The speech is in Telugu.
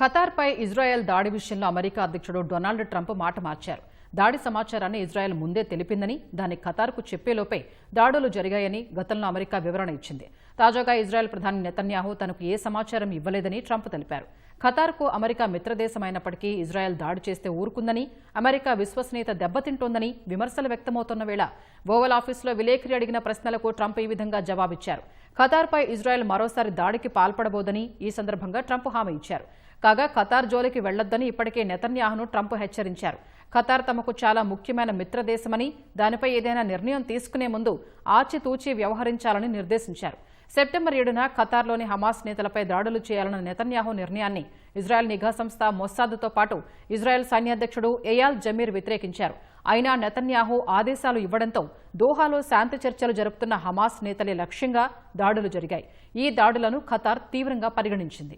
ఖతార్పై ఇజ్రాయెల్ దాడి విషయంలో అమెరికా అధ్యక్షుడు డొనాల్డ్ ట్రంప్ మాట మార్చారు. దాడి సమాచారాన్ని ఇజ్రాయెల్ ముందే తెలిపిందని దాన్ని ఖతార్కు చెప్పేలోపే దాడులు జరిగాయని గతంలో అమెరికా వివరణ ఇచ్చింది. తాజాగా ఇజ్రాయెల్ ప్రధాని నెతన్యాహు తనకు ఏ సమాచారం ఇవ్వలేదని ట్రంప్ తెలిపారు. ఖతార్కు అమెరికా మిత్రదేశమైనప్పటికీ ఇజ్రాయెల్ దాడి చేస్తే ఊరుకుందని అమెరికా విశ్వసనీయత దెబ్బతింటోందని విమర్శలు వ్యక్తమవుతున్న వేళ ఓవల్ ఆఫీసులో విలేకరి అడిగిన ప్రశ్నలకు ట్రంప్ ఈ విధంగా జవాబిచ్చారు. ఖతార్పై ఇజ్రాయెల్ మరోసారి దాడికి పాల్పడబోదని ఈ సందర్భంగా ట్రంప్ హామీ ఇచ్చారు. కాగా ఖతార్ జోలికి వెళ్ళొద్దని ఇప్పటికే నెతన్యాహును ట్రంప్ హెచ్చరించారు. ఖతార్ తమకు చాలా ముఖ్యమైన మిత్రదేశమని దానిపై ఏదైనా నిర్ణయం తీసుకునే ముందు ఆచితూచి వ్యవహరించాలని నిర్దేశించారు. సెప్టెంబర్ ఏడున ఖతార్లోని హమాస్ నేతలపై దాడులు చేయాలన్న నెతన్యాహు నిర్ణయాన్ని ఇజ్రాయెల్ నిఘా సంస్థ మొస్సాద్తో పాటు ఇజ్రాయెల్ సైన్యాధ్యక్షుడు ఎయాల్ జమీర్ వ్యతిరేకించారు. అయినా నెతన్యాహు ఆదేశాలు ఇవ్వడంతో దోహాలో శాంతి చర్చలు జరుపుతున్న హమాస్ నేతలే లక్ష్యంగా దాడులు జరిగాయి. ఈ దాడులను ఖతార్ తీవ్రంగా పరిగణించింది.